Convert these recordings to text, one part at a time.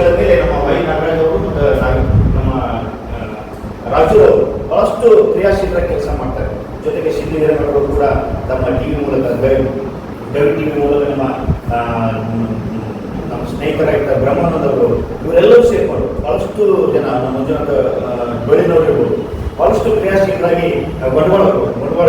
ಪ್ರಶಸ್ತಿಗಳ ಮೇಲೆ ನಮ್ಮ ವೈ ನಾಗರಾಜ್ ಅವರು ಮತ್ತು ನಮ್ಮ ರಾಜು ಬಹಳಷ್ಟು ಕ್ರಿಯಾಶೀಲ ಕೆಲಸ ಮಾಡ್ತಾರೆ. ಜೊತೆಗೆ ವೀರಣ್ಣವರು ಕೂಡ ತಮ್ಮ ಟಿ ವಿ ಮೂಲಕ ಗವಿ ಟಿವಿ ಮೂಲಕ ನಮ್ಮ ನಮ್ಮ ಸ್ನೇಹಿತರಾಗಿದ್ದ ಬ್ರಹ್ಮಾನಂದವರು ಇವರೆಲ್ಲರೂ ಸೇರ್ಕೊಂಡು ಬಹಳಷ್ಟು ಜನ ನಮ್ಮ ಮಂಜುನಾಥ ಬೆಳಿನವರು ಇರ್ಬೋದು. ಬಹಳಷ್ಟು ಕ್ರಿಯಾಶೀಲರಾಗಿ ಬಂಡವಾಳ ಬಂಡವಾಳ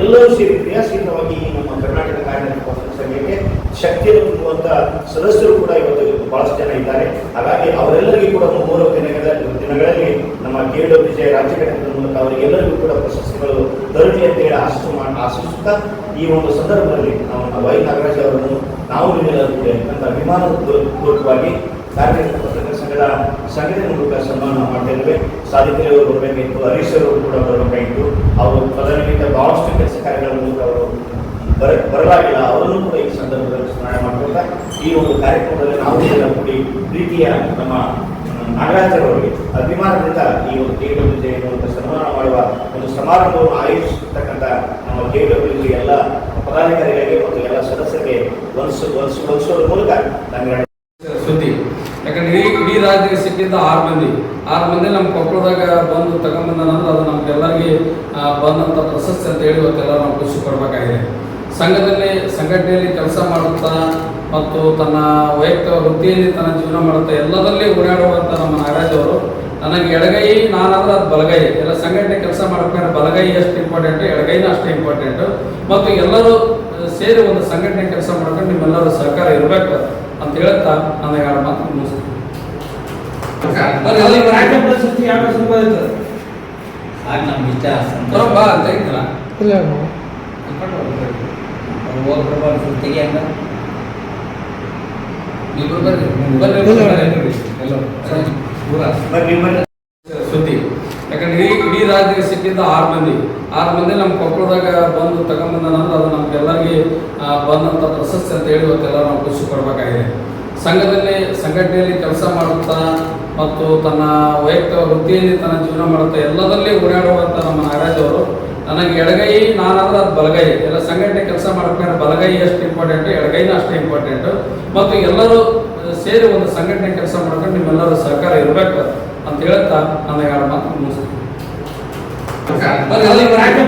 ಎಲ್ಲರೂ ಸೇರಿ ಕ್ರಿಯಾಶೀಲವಾಗಿ ನಮ್ಮ ಕರ್ನಾಟಕ ಕಾರ್ಯನಿರತ ಪಕ್ಷದ ಸಂಘಕ್ಕೆ ಶಕ್ತಿಯನ್ನು ತುಂಬುವಂಥ ಸದಸ್ಯರು ಕೂಡ ಇವತ್ತು ಬಹಳಷ್ಟು ಜನ ಇದ್ದಾರೆ. ಹಾಗಾಗಿ ಅವರೆಲ್ಲರಿಗೂ ಕೂಡ ಮೂರು ದಿನಗಳ ದಿನಗಳಲ್ಲಿ ನಮ್ಮ ಕೆ ವಿಜಯ ರಾಜ್ಯ ಘಟಕದ ಮೂಲಕ ಅವರಿಗೆಲ್ಲರಿಗೂ ಕೂಡ ಪ್ರಶಸ್ತಿಗಳು ದೊರಕಲಿ ಅಂತ ಹೇಳಿ ಆಶಿಸು ಆಶಿಸುತ್ತಾ ಈ ಒಂದು ಸಂದರ್ಭದಲ್ಲಿ ನಾವು ವೈ ನಾಗರಾಜ್ ಅವರನ್ನು ನಾವು ಅಂತ ಅಭಿಮಾನ ಪೂರ್ವಕವಾಗಿ ಕಾರ್ಯನಿರತ ಪತ್ರಕರ್ತರ ಸಂಘದ ಸಂಘಟನೆ ಮೂಲಕ ಸನ್ಮಾನ ಮಾಡ್ತಾ ಇದ್ದೇವೆ. ಅವರು ಬರಬೇಕಾಗಿತ್ತು. ಹರೀಶ್ ಅವರು ಕೂಡ ಬರಬೇಕಾಗಿತ್ತು. ಅವರು ಪದವಿಗಿಂತ ಬಹಳಷ್ಟು ಕೆಲಸ ಕಾರ್ಯಗಳ ಮೂಲಕ ಬರ ಬರಲಾಗಿಲ್ಲ. ಅವರನ್ನು ಕೂಡ ಈ ಸಂದರ್ಭದಲ್ಲಿ ಸ್ಮರಣೆ ಮಾಡ್ಕೊಳ್ತಾ ಈ ಒಂದು ಕಾರ್ಯಕ್ರಮದಲ್ಲಿ ನಾವು ಎಲ್ಲ ಕೂಡಿ ಪ್ರೀತಿಯ ನಮ್ಮ ನಾಗರಾಜರವರಿಗೆ ಅಭಿಮಾನದಿಂದ ಈ ಒಂದು ಕೆ ಡಬ್ಲ್ಯೂ ಜೆ ಎನ್ನುವಂಥ ಸನ್ಮಾನ ಮಾಡುವ ಒಂದು ಸಮಾರಂಭವನ್ನು ಆಯೋಜಿಸಿರ್ತಕ್ಕಂಥ ನಮ್ಮ ಕೆ ಡಬ್ಲ್ಯೂ ಜಿ ಎಲ್ಲ ಪದಾಧಿಕಾರಿಗಳಿಗೆ ಮತ್ತು ಎಲ್ಲ ಸದಸ್ಯರಿಗೆ ವಂದಿಸ ವಂದಿಸ ವಂದಿಸೋದ್ರ ಮೂಲಕ ನನಗೆ ಸುದ್ದಿ. ಯಾಕಂದ್ರೆ ಇಡೀ ರಾಜ್ಯಕ್ಕೆ ಸಿಕ್ಕಿದ್ದ ಆರು ಮಂದಿ. ಆರು ಮಂದಿ ನಮ್ಮ ಕೊಪ್ಪಳದಾಗ ಬಂದು ತಗೊಂಬಂದನಂದ್ರೆ ಅದು ನಮ್ಗೆಲ್ಲರಿಗೆ ಬಂದಂಥ ಪ್ರಶಸ್ತಿ ಅಂತ ಹೇಳಿ ಇವತ್ತೆಲ್ಲ ನಾವು ಖುಷಿ ಪಡ್ಬೇಕಾಗಿದೆ. ಸಂಘದಲ್ಲಿ ಸಂಘಟನೆಯಲ್ಲಿ ಕೆಲಸ ಮಾಡುತ್ತಾ ಮತ್ತು ತನ್ನ ವೈಯಕ್ತಿಕ ವೃತ್ತಿಯಲ್ಲಿ ತನ್ನ ಜೀವನ ಮಾಡುತ್ತಾ ಎಲ್ಲದರಲ್ಲಿ ಓಡಾಡುವಂಥ ನಮ್ಮ ನಾಗರಾಜ್ ಅವರು ನನಗೆ ಎಡಗೈ ನಾನಾದ್ರೆ ಅದು ಬಲಗೈ. ಎಲ್ಲ ಸಂಘಟನೆ ಕೆಲಸ ಮಾಡಬೇಕಾದ್ರೆ ಬಲಗೈ ಅಷ್ಟು ಇಂಪಾರ್ಟೆಂಟ್ ಎಡಗೈನ ಅಷ್ಟು ಇಂಪಾರ್ಟೆಂಟ್ ಮತ್ತು ಎಲ್ಲರೂ ಸೇರಿ ಒಂದು ಸಂಘಟನೆ ಕೆಲಸ ಮಾಡ್ಕೊಂಡು ನಿಮ್ಮೆಲ್ಲರ ಸಹಕಾರ ಇರಬೇಕು ಅಂತ ಹೇಳ್ತಾ ನನ್ನ ಎರಡು ಮಾತು ಮುಗಿಸ್ತೀನಿ. ಯಾವ ಬಾ ಇಲ್ಲ. ಸುದ್ದಿ. ಯಾಕಂದ್ರೆ ಇಡೀ ಇಡೀ ರಾಜ್ಯ ಸಿಕ್ಕಿದ್ದ ಆರು ಮಂದಿ. ಆರು ಮಂದಿ ನಮ್ಮ ಕೊಪ್ಪಳದಾಗ ಬಂದು ತಗೊಂಬಂದನಂದ್ರೆ ಅದು ನಮ್ಗೆಲ್ಲರಿಗೆ ಆ, ಬಂದಂಥ ಪ್ರಶಸ್ತಿ ಅಂತ ಹೇಳಿ ಇವತ್ತೆಲ್ಲ ನಾವು ಖುಷಿ ಪಡ್ಬೇಕಾಗಿದೆ. ಸಂಘದಲ್ಲಿ ಸಂಘಟನೆಯಲ್ಲಿ ಕೆಲಸ ಮಾಡುತ್ತಾ ಮತ್ತು ತನ್ನ ವೈಯಕ್ತಿಕ ವೃತ್ತಿಯಲ್ಲಿ ತನ್ನ ಜೀವನ ಮಾಡುತ್ತಾ ಎಲ್ಲದರಲ್ಲಿ ಓಡಾಡುವಂಥ ನಮ್ಮ ನಾಗರಾಜ್ ಅವರು ನನಗೆ ಎಡಗೈ ನಾನಾದ್ರೆ ಅದು ಬಲಗೈ. ಎಲ್ಲ ಸಂಘಟನೆ ಕೆಲಸ ಮಾಡ್ಬೇಕಾದ್ರೆ ಬಲಗೈ ಎಷ್ಟು ಇಂಪಾರ್ಟೆಂಟ್ ಎಡಗೈನ ಅಷ್ಟು ಇಂಪಾರ್ಟೆಂಟ್ ಮತ್ತು ಎಲ್ಲರೂ ಸೇರಿ ಒಂದು ಸಂಘಟನೆ ಕೆಲಸ ಮಾಡ್ಕೊಂಡು ನಿಮ್ಮೆಲ್ಲರೂ ಸಹಕಾರ ಇರಬೇಕು ಅಂತ ಹೇಳ್ತಾ ನನ್ನ ಎರಡು ಮಾತು ಮುಗಿಸ್ತೀನಿ. ರಾಜ್ಯ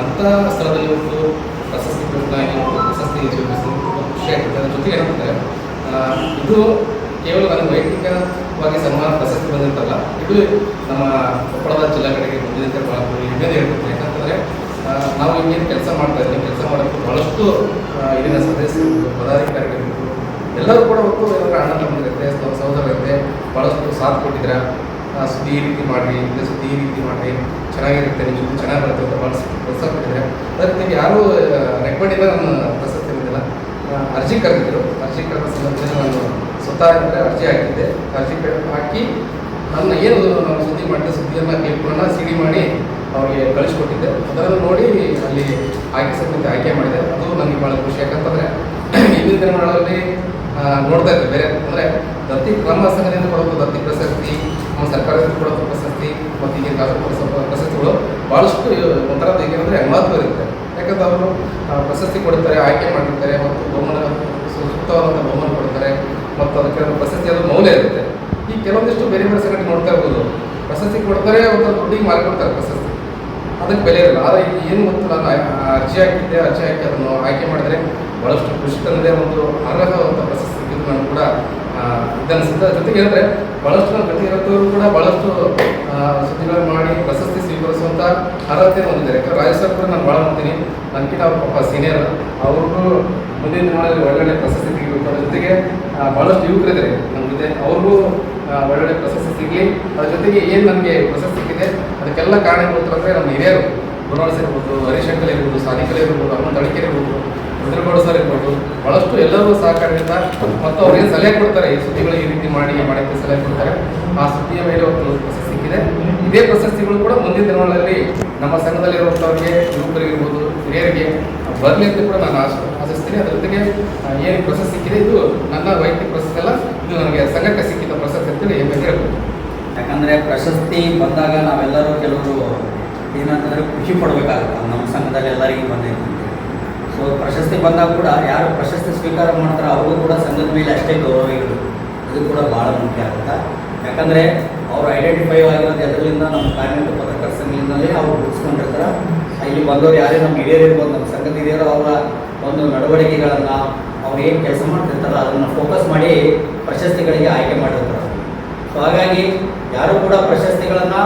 ಅಂತ ಸ್ಥಳದಲ್ಲಿ ಒಂದು ಪ್ರಶಸ್ತಿ ಪ್ರಶಸ್ತಿ ಸ್ವೀಕರಿಸಿ ಖುಷಿ ಆಗ್ತದೆ ಅದ್ರ ಜೊತೆಗೆ ಏನಾಗುತ್ತೆ ಇದು ಕೇವಲ ನನಗೆ ವೈಯಕ್ತಿಕವಾಗಿ ಸನ್ಮಾನ ಪ್ರಶಸ್ತಿ ಬಂದಿರ್ತಲ್ಲ ಇದು ನಮ್ಮ ಕೊಪ್ಪಳದ ಜಿಲ್ಲಾ ಕಡೆಗೆ ಬಂದಿದೆ ಹೆಮ್ಮೆದು ಹೇಳ್ತೀನಿ ಯಾಕಂತಂದರೆ ನಾವು ಇನ್ನೇನು ಕೆಲಸ ಮಾಡ್ತಾ ಇದ್ದೀವಿ ಕೆಲಸ ಮಾಡೋಕ್ಕೆ ಬಹಳಷ್ಟು ಇಲ್ಲಿನ ಸದಸ್ಯರು ಪದಾಧಿಕಾರಿಗಳಿರ್ಬೋದು ಎಲ್ಲರೂ ಕೂಡ ಒಟ್ಟು ಅಣ್ಣ ತಮ್ಮಂದಿರುತ್ತೆ ಸಹೋ- ಸಹೋದರರಿರುತ್ತೆ ಭಾಳಷ್ಟು ಸಾಥ್ ಕೊಟ್ಟಿದ್ದೀರಾ. ಸುದ್ದಿ ಈ ರೀತಿ ಮಾಡಿ ಇಂಥ ಸುದ್ದಿ ಈ ರೀತಿ ಮಾಡಿ ಚೆನ್ನಾಗಿರುತ್ತೆ ಸುದ್ದಿ ಚೆನ್ನಾಗಿ ಬರುತ್ತೆ ಅಂತ ಭಾಳಷ್ಟು ಪ್ರೋತ್ಸಾಹ ಕೊಟ್ಟಿದ್ದಾರೆ ಅದೇ ರೀತಿ ಯಾರೂ ಇಲ್ಲ ನನ್ನ ಪ್ರಶಸ್ತಿ ಬಂದಿಲ್ಲ ಅರ್ಜಿ ಕರೆದಿದ್ದರು ಅರ್ಜಿ ಕರೆದ ಸಂದರ್ಭದಲ್ಲಿ ನಾನು ಸ್ವತಃ ಅರ್ಜಿ ಹಾಕಿದ್ದೆ. ಅರ್ಜಿ ಹಾಕಿ ನನ್ನ ಏನು ನಾನು ಸುದ್ದಿ ಮಾಡಿದೆ ಸುದ್ದಿಯನ್ನು ಕ್ಲಿಪ್ಗಳನ್ನ ಸಿಡಿ ಮಾಡಿ ಅವ್ರಿಗೆ ಕಳಿಸ್ಕೊಟ್ಟಿದ್ದೆ. ಅದನ್ನು ನೋಡಿ ಅಲ್ಲಿ ಆಯ್ಕೆ ಸಮಿತಿ ಆಯ್ಕೆ ಮಾಡಿದೆ. ಅದು ನನಗೆ ಭಾಳ ಖುಷಿ. ಯಾಕಂತಂದರೆ, ಹಿಂದಿನ ದಿನಗಳಲ್ಲಿ ನೋಡ್ತಾ ಇದ್ದೆ. ಬೇರೆ ಅಂದರೆ ದತ್ತಿ ನಮ್ಮ ಸಂಘದಿಂದ ಕೊಡೋದು ದತ್ತಿ ಪ್ರಶಸ್ತಿ, ನಮ್ಮ ಸರ್ಕಾರದಿಂದ ಕೊಡೋದು ಪ್ರಶಸ್ತಿ, ಮತ್ತು ಈಗ ಕಾಸರಗೋಡು ಸ್ವಲ್ಪ ಪ್ರಶಸ್ತಿಗಳು ಭಾಳಷ್ಟು ಒಂಥರದ್ದು ಏನಂದರೆ ಮಹತ್ವ ಇರುತ್ತೆ. ಯಾಕಂದ್ರೆ ಅವರು ಪ್ರಶಸ್ತಿ ಕೊಡ್ತಾರೆ ಆಯ್ಕೆ ಮಾಡಿರ್ತಾರೆ, ಮತ್ತು ಬಹುಮಾನ, ಸೂಕ್ತವಾದಂಥ ಬಹುಮಾನ ಕೊಡ್ತಾರೆ ಮತ್ತು ಅದಕ್ಕೆ ಪ್ರಶಸ್ತಿ ಅದು ಮೌಲ್ಯ ಇರುತ್ತೆ. ಈ ಕೆಲವೊಂದಿಷ್ಟು ಬೇರೆ ಬೇರೆ ಸಂಘಟನೆ ನೋಡ್ತಾ ಇರ್ಬೋದು. ಪ್ರಶಸ್ತಿ ಕೊಡ್ತಾರೆ, ಒಂದು ದುಡ್ಡಿಗೆ ಮಾರಿಕೊಡ್ತಾರೆ ಪ್ರಶಸ್ತಿ. ಅದಕ್ಕೆ ಬೆಲೆ ಇರಲ್ಲ. ಆದರೆ ಏನು ಗೊತ್ತಿಲ್ಲ ಅರ್ಜಿ ಹಾಕಿದ್ದೆ, ಅರ್ಜಿ ಹಾಕಿ ಅದನ್ನು ಆಯ್ಕೆ ಮಾಡಿದ್ರೆ ಭಾಳಷ್ಟು ಖುಷಿ ತನ್ನದೇ ಒಂದು ಅರ್ಹವಾದ ಪ್ರಶಸ್ತಿ ನಾನು ಕೂಡ ಇದನ್ನಿಸುತ್ತೆ. ಜೊತೆಗೆ ಅಂದರೆ ಭಾಳಷ್ಟು ನನ್ನ ಗತಿರತ್ತವರು ಕೂಡ ಭಾಳಷ್ಟು ಸುದ್ದಿಗಳನ್ನು ಮಾಡಿ ಪ್ರಶಸ್ತಿ ಸ್ವೀಕರಿಸುವಂಥ ಅರ್ಹತೆ ಹೊಂದಿದ್ದಾರೆ. ಯಾಕಂದ್ರೆ ರಾಜ್ಯ ಸರ್ ಕೂಡ ನಾನು ಭಾಳ ನೋಡ್ತೀನಿ ಅವ್ರ ಪಾಪ ಸೀನಿಯರ್ ಅವ್ರಿಗೂ ಮುಂದಿನ ದಿನಗಳಲ್ಲಿ ಒಳ್ಳೊಳ್ಳೆ ಪ್ರಶಸ್ತಿ ತೆಗಿಬೇಕು ಅದ್ರ ಜೊತೆಗೆ ಭಾಳಷ್ಟು ಯುವಕರಿದ್ದಾರೆ ನಮ್ಮ ಜೊತೆ. ಅವ್ರಿಗೂ ಒಳ್ಳೊಳ್ಳೆ ಪ್ರಶಸ್ತಿ ಸಿಗಲಿ. ಅದ್ರ ಜೊತೆಗೆ ಏನು ನನಗೆ ಪ್ರಶಸ್ತಿ ಸಿಕ್ಕಿದೆ, ಅದಕ್ಕೆಲ್ಲ ಕಾರಣ ಕಾರಣೀಭೂತರಂದರೆ ನಮ್ಮ ಹಿರಿಯರು. ಗುರುವಾರ ಇರ್ಬೋದು ಹರೀಶ್ ಅಂಕಲ್ ಇರ್ಬೋದು ಸಾಧಿಕಲ್ ಇರ್ಬೋದು ಅಮ್ಮ ತಳಿಕೆರೆ ಇರ್ಬೋದು. ರುದ್ರಗೌಡ ಸರ್ ಇರ್ಬೋದು ಭಾಳಷ್ಟು ಎಲ್ಲರೂ ಸಹಕಾರದಿಂದ ಮತ್ತು ಅವ್ರಿಗೆ ಸಲಹೆ ಕೊಡ್ತಾರೆ, ಈ ಸುದ್ದಿಗಳು ಈ ರೀತಿ ಮಾಡಿ ಮಾಡೋಕ್ಕೆ ಸಲಹೆ ಕೊಡ್ತಾರೆ, ಆ ಸುದ್ದಿಯ ಮೇಲೆ ಒಂದು ಪ್ರಶಸ್ತಿ ಸಿಕ್ಕಿದೆ. ಇದೇ ಪ್ರಶಸ್ತಿಗಳು ಕೂಡ ಮುಂದಿನ ದಿನಗಳಲ್ಲಿ ನಮ್ಮ ಸಂಘದಲ್ಲಿರುವಂಥವ್ರಿಗೆ ಯುವಕರಿಗಿರ್ಬೋದು ಹಿರಿಯರಿಗೆ ಬರಲಿ ಅಂತ ಕೂಡ ನಾನು ಆಶ ಆಶಿಸ್ತೀನಿ. ಅದ್ರ ಜೊತೆಗೆ ಏನು ಪ್ರಶಸ್ತಿ ಸಿಕ್ಕಿದೆ, ಇದು ನನ್ನ ವೈಯಕ್ತಿಕ ಪ್ರಶಸ್ತಿ ಅಲ್ಲ, ಇದು ನನಗೆ ಸಂಘಕ್ಕೆ ಸಿಕ್ಕಿದ ಪ್ರಶಸ್ತಿ ಅಂತೇಳಿ ಹೇಳಿ ಹೇಳ್ಬೋದು ಯಾಕಂದರೆ ಪ್ರಶಸ್ತಿ ಬಂದಾಗ ನಾವೆಲ್ಲರೂ ಕೆಲವರು ಏನಂತಂದರೆ ಖುಷಿ ಪಡಬೇಕಾಗುತ್ತೆ. ನಮ್ಮ ಸಂಘದಲ್ಲಿ ಎಲ್ಲರಿಗೂ ಬಂದೈತೆ ಸೊ ಪ್ರಶಸ್ತಿ ಬಂದಾಗ ಕೂಡ ಯಾರು ಪ್ರಶಸ್ತಿ ಸ್ವೀಕಾರ ಮಾಡ್ತಾರೋ ಅವ್ರಿಗೂ ಕೂಡ ಸಂಘದ ಮೇಲೆ ಅಷ್ಟೇ ಗೌರವ ಇರೋದು ಇದು ಕೂಡ ಭಾಳ ಮುಖ್ಯ ಆಗುತ್ತೆ. ಯಾಕಂದರೆ ಅವರು ಐಡೆಂಟಿಫೈ ಆಗಿರೋದು ಅದರಿಂದ ನಮ್ಮ ಕಾರ್ಮಿಕ ಪತ್ರಕರ್ತ ಸಂಘದಿಂದಲೇ ಅವ್ರು ಗುರುತಿಸ್ಕೊಂಡಿರ್ತಾರೆ. ಇಲ್ಲಿ ಬಂದವರು ಯಾರೇ ನಮ್ಮ ಹಿರಿಯರು ಇರ್ಬೋದು, ನಮ್ಮ ಸಂಘದ ಹಿರಿಯರು ಅವರ ಒಂದು ನಡವಳಿಕೆಗಳನ್ನು ಅವ್ರು ಏನು ಕೆಲಸ ಮಾಡ್ತಿರ್ತಾರೋ ಅದನ್ನು ಫೋಕಸ್ ಮಾಡಿ ಪ್ರಶಸ್ತಿಗಳಿಗೆ ಆಯ್ಕೆ ಮಾಡಿರ್ತಾರೆ. ಸೊ ಹಾಗಾಗಿ ಯಾರು ಕೂಡ ಪ್ರಶಸ್ತಿಗಳನ್ನು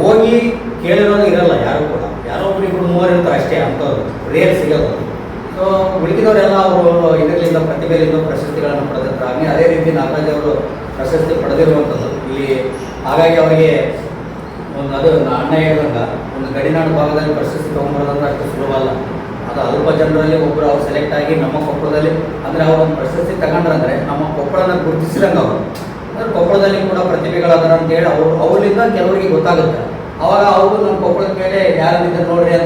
ಹೋಗಿ ಕೇಳಿರೋದು ಇರಲ್ಲ ಯಾರು ಕೂಡ. ಮೂವರು ಇರ್ತಾರೆ ಅಷ್ಟೇ ಅಂಥವ್ರು ರೇರ್ ಸಿಗೋದು ಸೊ ಉಳಿದಿರೋರೆಲ್ಲ ಅವರು ಇದರಿಂದ ಪ್ರತಿಭೆಯಿಂದ ಪ್ರಶಸ್ತಿಗಳನ್ನು ಪಡೆದಿರ್ತಾರೆ. ಅದೇ ರೀತಿ ನಾಗರಾಜ್ ಅವರು ಪ್ರಶಸ್ತಿ ಪಡೆದಿರುವಂಥದ್ದು. ಇಲ್ಲಿ ಹಾಗಾಗಿ ಅವರಿಗೆ ಒಂದು ಅದು ಅಣ್ಣ ಹೇಳಿದಂಗ, ಒಂದು ಗಡಿನಾಡು ಭಾಗದಲ್ಲಿ ಪ್ರಶಸ್ತಿ ತೊಗೊಂಡ್ಬರೋದಂದ್ರೆ ಅಷ್ಟು ಸುಲಭ ಅಲ್ಲ. ಅದು ಅಲ್ಪ ಜನರಲ್ಲಿ ಒಬ್ಬರು ಅವ್ರು ಸೆಲೆಕ್ಟ್ ಆಗಿ ನಮ್ಮ ಕೊಪ್ಪಳದಲ್ಲಿ, ಅಂದರೆ ಅವರು ಒಂದು ಪ್ರಶಸ್ತಿ ತಗೊಂಡ್ರಂದ್ರೆ ನಮ್ಮ ಕೊಪ್ಪಳನ ಗುರುತಿಸಿದಂಗೆ ಅವರು. ಅಂದರೆ ಕೊಪ್ಪಳದಲ್ಲಿ ಕೂಡ ಪ್ರತಿಭೆಗಳದಾರ ಅಂತೇಳಿ ಅವರು ಅವರಿಂದ ಕೆಲವರಿಗೆ ಗೊತ್ತಾಗುತ್ತೆ. ಅವಾಗ ಅವರು ನಮ್ಮ ಕೊಪ್ಪಳದ ಮೇಲೆ ಯಾರಿದ್ದಾರೆ ನೋಡ್ರಿ ಅಂತ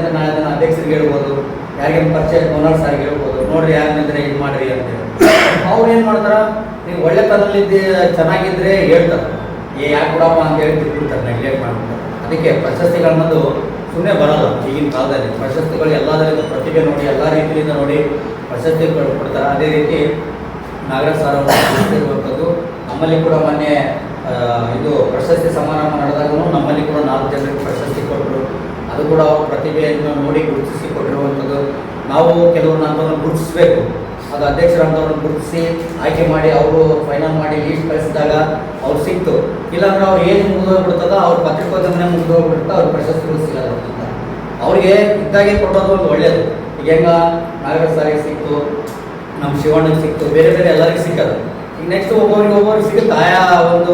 ಯಾರಿಗೆ ಪರಿಚಯ ಓನರ್ಸ್ ಆಗಿ ಹೇಳ್ಬೋದು. ನೋಡ್ರಿ ಯಾರನ್ನಿದ್ರೆ ಇದು ಮಾಡ್ರಿ ಅಂತೇಳಿ ಅವ್ರು ಏನು ಮಾಡ್ತಾರ, ನೀವು ಒಳ್ಳೆತನಲ್ಲಿದ್ದೆ ಚೆನ್ನಾಗಿದ್ರೆ ಹೇಳ್ತಾರೆ. ಏ ಯಾಕೆ ಕೊಡಪ್ಪ ಅಂತ ಹೇಳಿ ಬಿಟ್ಬಿಡ್ತಾರೆ ನೆಗ್ಲೆಕ್ಟ್ ಮಾಡ್ಬಿಡ್ತಾರೆ ಅದಕ್ಕೆ ಪ್ರಶಸ್ತಿಗಳನ್ನದು ಸುಮ್ಮನೆ ಬರಲ್ಲ ಈಗಿನ ಕಾಲದಲ್ಲಿ. ಪ್ರಶಸ್ತಿಗಳು ಎಲ್ಲದರಿಂದ ಪ್ರತಿಭೆ ನೋಡಿ, ಎಲ್ಲ ರೀತಿಯಿಂದ ನೋಡಿ ಪ್ರಶಸ್ತಿ ಕೊಡ್- ಕೊಡ್ತಾರೆ ಅದೇ ರೀತಿ ನಾಗರಾಜ್ ಸರ್ ಅವರು ನಮ್ಮಲ್ಲಿ ಕೂಡ ಮೊನ್ನೆ ಇದು ಪ್ರಶಸ್ತಿ ಸಮಾರಂಭ ನಡೆದಾಗ ನಮ್ಮಲ್ಲಿ ಕೂಡ ನಾಲ್ಕು ಜನರಿಗೆ ಪ್ರಶಸ್ತಿ ಕೊಟ್ಟರು ಅದು ಕೂಡ ಅವ್ರ ಪ್ರತಿಭೆಯನ್ನು ನೋಡಿ ಗುರುತಿಸಿ ಕೊಟ್ಟಿರುವಂಥದ್ದು ನಾವು ಕೆಲವೊಂದು ಅಂಥವ್ರನ್ನ ಗುರುತಿಸಬೇಕು. ಅದು ಅಧ್ಯಕ್ಷರಂಥವ್ರನ್ನ ಗುರುತಿಸಿ ಆಯ್ಕೆ ಮಾಡಿ ಅವರು ಫೈನಲ್ ಮಾಡಿ ಲೀಸ್ಟ್ ಕಳಿಸಿದಾಗ ಅವ್ರು ಸಿಕ್ತು. ಇಲ್ಲಾಂದ್ರೆ ಅವ್ರು ಏನು ಮುಗಿದೋಗ್ಬಿಡ್ತದ ಅವ್ರ ಪತ್ರಿಕೋದ್ಯಮನೆ ಮುಂದೋಗ್ಬಿಡ್ತಾ ಅವ್ರ ಪ್ರಶಸ್ತಿಗಳು ಸಿಗಲ್ಲ ಅವ್ರಿಗೆ ಇದ್ದಾಗೆ ಕೊಟ್ಟೋದು ಒಂದು ಒಳ್ಳೆಯದು ಈಗ ಹೆಂಗ ನಾಗರಾಜ್ ಸಾರಿಗೆ ಸಿಕ್ತು, ನಮ್ಮ ಶಿವಣ್ಣಗೆ ಸಿಕ್ತು, ಬೇರೆ ಬೇರೆ ಎಲ್ಲರಿಗೂ ಸಿಕ್ಕದು. ಈಗ ನೆಕ್ಸ್ಟ್ ಒಬ್ಬೊಬ್ರಿಗೆ ಒಬ್ಬೊಬ್ರಿಗೆ ಸಿಗುತ್ತೆ? ಆಯಾ ಒಂದು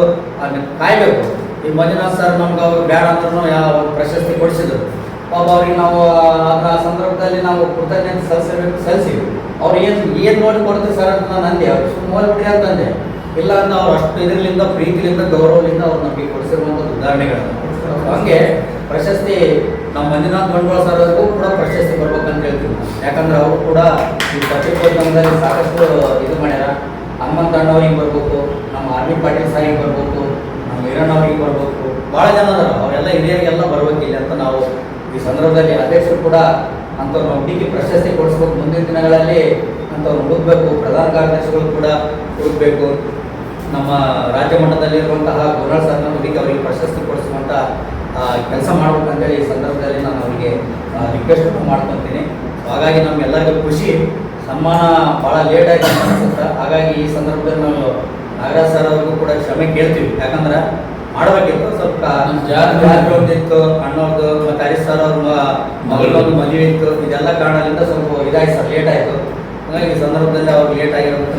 ಕಾಯ್ಬೇಕು. ಈಗ ಮಂಜುನಾಥ್ ಸರ್ ನಮ್ಗೆ ಅವ್ರು ಬೇಡ ಒಂದು ಪ್ರಶಸ್ತಿ ಕೊಡಿಸಿದ್ರು. ಪಾಪ ಅವ್ರಿಗೆ ನಾವು ಅದರ ಸಂದರ್ಭದಲ್ಲಿ ನಾವು ಕೃತಜ್ಞತೆ ಸಲ್ಲಿಸಬೇಕು ಸಲ್ಲಿಸಿವಿ ಅವ್ರು ಏನು ಏನು ನೋಡಿ ಕೊಡ್ತೀವಿ ಸರ್ ಅಂತ ನಾನು ಅಂದೆ. ಅವ್ರು ಸುಮ್ಮನೆ ಹೋಗ್ಬಿಟ್ರಿ ಅಂತಂದೆ ಇಲ್ಲ ಅಂತ ಅವ್ರು ಅಷ್ಟು ಇದರಿಂದ ಪ್ರೀತಿಲಿಂದ ಗೌರವದಿಂದ ಅವ್ರು ನಮಗೆ ಕೊಡಿಸಿರುವಂಥ ಉದಾಹರಣೆಗಳನ್ನು. ಹಂಗೆ ಪ್ರಶಸ್ತಿ ನಮ್ಮ ಮಂಜುನಾಥ್ ಬಂಡವಾಳ ಸರ್ ಅವ್ರಿಗೂ ಕೂಡ ಪ್ರಶಸ್ತಿ ಬರ್ಬೇಕಂತ ಹೇಳ್ತೀವಿ ಯಾಕಂದ್ರೆ ಅವರು ಕೂಡ ಈ ಪತ್ರಿಕೋದ್ಯಮದಲ್ಲಿ ಸಾಕಷ್ಟು ಇದು ಮಾಡ್ಯಾರ. ಹನುಮಂತ ಅಣ್ಣವ್ರಿಗೆ ಬರ್ಬೇಕು, ನಮ್ಮ ಆರ್ಮಿ ಪಾಟೀಲ್ ಸಾರಿಗೆ ಬರ್ಬೇಕು ನಮ್ಮ ವೀರಣ್ಣ ಅವ್ರಿಗೆ ಬರ್ಬೇಕು. ಭಾಳ ಜನ ಅವರೆಲ್ಲ ಹಿರಿಯರಿಗೆಲ್ಲ ಬರಬೇಕಿಲ್ಲ ಅಂತ ನಾವು ಈ ಸಂದರ್ಭದಲ್ಲಿ ಅಧ್ಯಕ್ಷರು ಕೂಡ ಅಂಥವ್ರನ್ನ ಹುಡುಗಿ ಪ್ರಶಸ್ತಿ ಕೊಡಿಸ್ಬೇಕು. ಮುಂದಿನ ದಿನಗಳಲ್ಲಿ ಅಂಥವ್ರು ಹುಡುಕ್ಬೇಕು. ಪ್ರಧಾನ ಕಾರ್ಯದರ್ಶಿಗಳು ಕೂಡ ಹುಡುಕ್ಬೇಕು. ನಮ್ಮ ರಾಜ್ಯ ಮಟ್ಟದಲ್ಲಿರುವಂತಹ ಗುರುನಾಳ್ ಸರ್ನ ಹುಡುಗಿ ಅವರಿಗೆ ಪ್ರಶಸ್ತಿ ಕೊಡಿಸುವಂಥ ಕೆಲಸ ಮಾಡ್ಬೇಕಂತೇಳಿ ಈ ಸಂದರ್ಭದಲ್ಲಿ ನಾನು ಅವರಿಗೆ ರಿಕ್ವೆಸ್ಟ್ ಮಾಡ್ಕೊತೀನಿ. ಹಾಗಾಗಿ ನಮ್ಗೆಲ್ಲರಿಗೂ ಖುಷಿ. ಸನ್ಮಾನ ಭಾಳ ಲೇಟ್ ಆಗಿ ಹಾಗಾಗಿ ಈ ಸಂದರ್ಭದಲ್ಲಿ ನಾವು ನಾಗರಾಜ್ ಸರ್ ಅವ್ರಿಗೂ ಕೂಡ ಕ್ಷಮೆ ಕೇಳ್ತೀವಿ. ಯಾಕಂದ್ರೆ ಮಾಡಬೇಕಿತ್ತು ಸ್ವಲ್ಪ ನಮ್ಮ ಜಾತಿ- ಒಂದಿತ್ತು ಅಣ್ಣವ್ರದ್ದು ಮತ್ತು ಹರೀಶ್ ಸರ್ ಅವ್ರ ಮಗಳೊಂದು ಮದುವೆ ಇತ್ತು ಇದೆಲ್ಲ ಕಾರಣದಿಂದ ಸ್ವಲ್ಪ ಇದಾಯ್ತು ಸರ್ ಲೇಟ್ ಆಯಿತು. ಹಾಗಾಗಿ ಈ ಸಂದರ್ಭದಲ್ಲಿ ಅವ್ರು ಲೇಟ್ ಆಗಿರೋದಕ್ಕೆ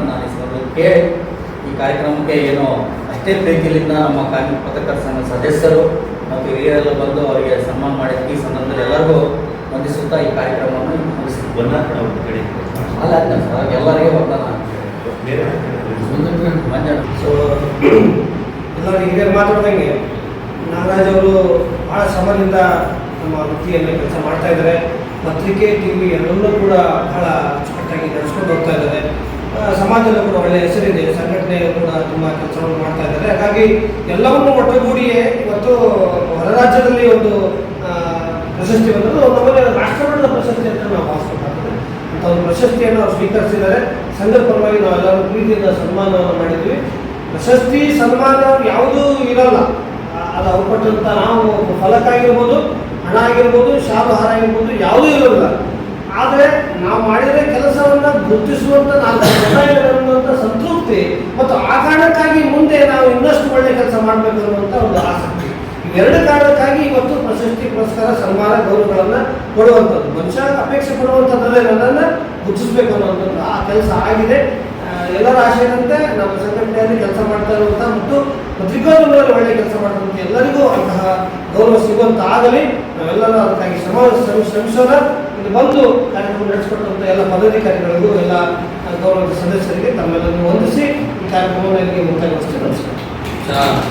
ನಾನು ಈ ಸಂದರ್ಭದಲ್ಲಿ ಕೇಳಿ ಈ ಕಾರ್ಯಕ್ರಮಕ್ಕೆ ಏನೋ ಅಷ್ಟೇ ಪ್ರೀತಿಯಲ್ಲಿಂದ ನಮ್ಮ ಕಾರ್ಮಿಕ ಪತ್ರಕರ್ತ ಸಂಘ ಸದಸ್ಯರು ಮತ್ತು ಹಿರಿಯರೆಲ್ಲ ಬಂದು ಅವರಿಗೆ ಸನ್ಮಾನ ಮಾಡಿದ ಈ ಸಂದರ್ಭದಲ್ಲಿ ಎಲ್ಲರಿಗೂ ವಂದಿಸುತ್ತಾ ಈ ಕಾರ್ಯಕ್ರಮವನ್ನು ಮುಗಿಸಿ ಬಂದ ಕಡೆ ಅಲ್ಲ ಎಲ್ಲರಿಗೂ ವಂದನ. ಸೊ ಎಲ್ಲರೂ ಹಿರಿಯರು ಮಾತಾಡ್ದಂಗೆ ನಾಗರಾಜ್ ಅವರು ಭಾಳ ಶ್ರಮದಿಂದ ನಮ್ಮ ವೃತ್ತಿಯಲ್ಲಿ ಕೆಲಸ ಮಾಡ್ತಾ ಇದ್ದಾರೆ. ಪತ್ರಿಕೆ ಟಿ ವಿ ಕೂಡ ಬಹಳ ಅಚ್ಚುಕಟ್ಟಾಗಿ ನಡೆಸ್ಕೊಂಡು ಹೋಗ್ತಾ ಇದ್ದಾರೆ. ಸಮಾಜದಲ್ಲೂ ಕೂಡ ಒಳ್ಳೆಯ ಹೆಸರಿದೆ. ಸಂಘಟನೆ ಕೂಡ ತುಂಬ ಕೆಲಸವನ್ನು ಮಾಡ್ತಾ ಇದ್ದಾರೆ. ಹಾಗಾಗಿ ಎಲ್ಲವನ್ನೂ ಒಟ್ಟುಗೂಡಿಯೇ ಇವತ್ತು ಹೊರ ರಾಜ್ಯದಲ್ಲಿ ಒಂದು ಪ್ರಶಸ್ತಿ ಬಂದರೂ ನಮ್ಮಲ್ಲಿ ರಾಷ್ಟ್ರಮಟ್ಟದ ಪ್ರಶಸ್ತಿ ಅಂತ ನಾವು ಅಂತ ಒಂದು ಪ್ರಶಸ್ತಿಯನ್ನು ಅವರು ಸ್ವೀಕರಿಸಿದ್ದಾರೆ. ಸಂಘದ ಪರವಾಗಿ ನಾವೆಲ್ಲರೂ ಪ್ರೀತಿಯಿಂದ ಸನ್ಮಾನವನ್ನು ಮಾಡಿದ್ವಿ. ಪ್ರಶಸ್ತಿ, ಸನ್ಮಾನ ಯಾವುದೂ ಇರಲ್ಲ. ಅದು ಅವ್ರು ಕೊಟ್ಟಂತ ನಾವು ಫಲಕ ಆಗಿರ್ಬೋದು ಹಣ ಆಗಿರ್ಬೋದು ಶಾಲು ಹಾರ ಆಗಿರ್ಬೋದು, ಯಾವುದೂ ಇರೋದಿಲ್ಲ. ಆದರೆ ನಾವು ಮಾಡಿದ ಕೆಲಸವನ್ನು ಗುರುತಿಸುವಂಥ ನಾಲ್ಕು ಅನ್ನುವಂಥ ಸಂತೃಪ್ತಿ ಮತ್ತು ಆ ಕಾರಣಕ್ಕಾಗಿ ಮುಂದೆ ನಾವು ಇನ್ನಷ್ಟು ಒಳ್ಳೆ ಕೆಲಸ ಮಾಡಬೇಕು ಅನ್ನುವಂಥ ಒಂದು ಆಸಕ್ತಿ ಇವೆರಡು ಕಾರಣಕ್ಕಾಗಿ ಇವತ್ತು ಪ್ರಶಸ್ತಿ, ಪುರಸ್ಕಾರ, ಸನ್ಮಾನ, ಗೌರವಗಳನ್ನು ಕೊಡುವಂಥದ್ದು. ಮನುಷ್ಯ ಅಪೇಕ್ಷೆ ಪಡುವಂಥದ್ದಲ್ಲೇ ನನ್ನನ್ನು ಗುರುತಿಸಬೇಕು ಅನ್ನುವಂಥದ್ದು. ಆ ಕೆಲಸ ಆಗಿದೆ. ಎಲ್ಲರ ಆಶಯದಂತೆ ನಮ್ಮ ಸಂಘಟನೆಯಲ್ಲಿ ಕೆಲಸ ಮಾಡ್ತಾ ಇರುವಂತಹ ಮತ್ತು ಪತ್ರಿಕೋದ್ಯಮದಲ್ಲಿ ಒಳ್ಳೆ ಕೆಲಸ ಮಾಡುವಂತ ಎಲ್ಲರಿಗೂ ಅಂತಹ ಗೌರವ ಸಿಗುವಂತಾಗಲಿ ನಾವೆಲ್ಲರೂ ಅದಕ್ಕಾಗಿ ಶ್ರಮ ಶ್ರಮ- ಶ್ರಮಿಸೋಣ. ಇಲ್ಲಿ ಬಂದು ಕಾರ್ಯಕ್ರಮ ನಡೆಸಿಕೊಟ್ಟಂಥ ಎಲ್ಲ ಪದಾಧಿಕಾರಿಗಳಿಗೂ, ಎಲ್ಲ ಗೌರವದ ಸದಸ್ಯರಿಗೆ ತಮ್ಮೆಲ್ಲರನ್ನು ವಂದಿಸಿ ಈ ಕಾರ್ಯಕ್ರಮವನ್ನು ಇಲ್ಲಿಗೆ ಚಾ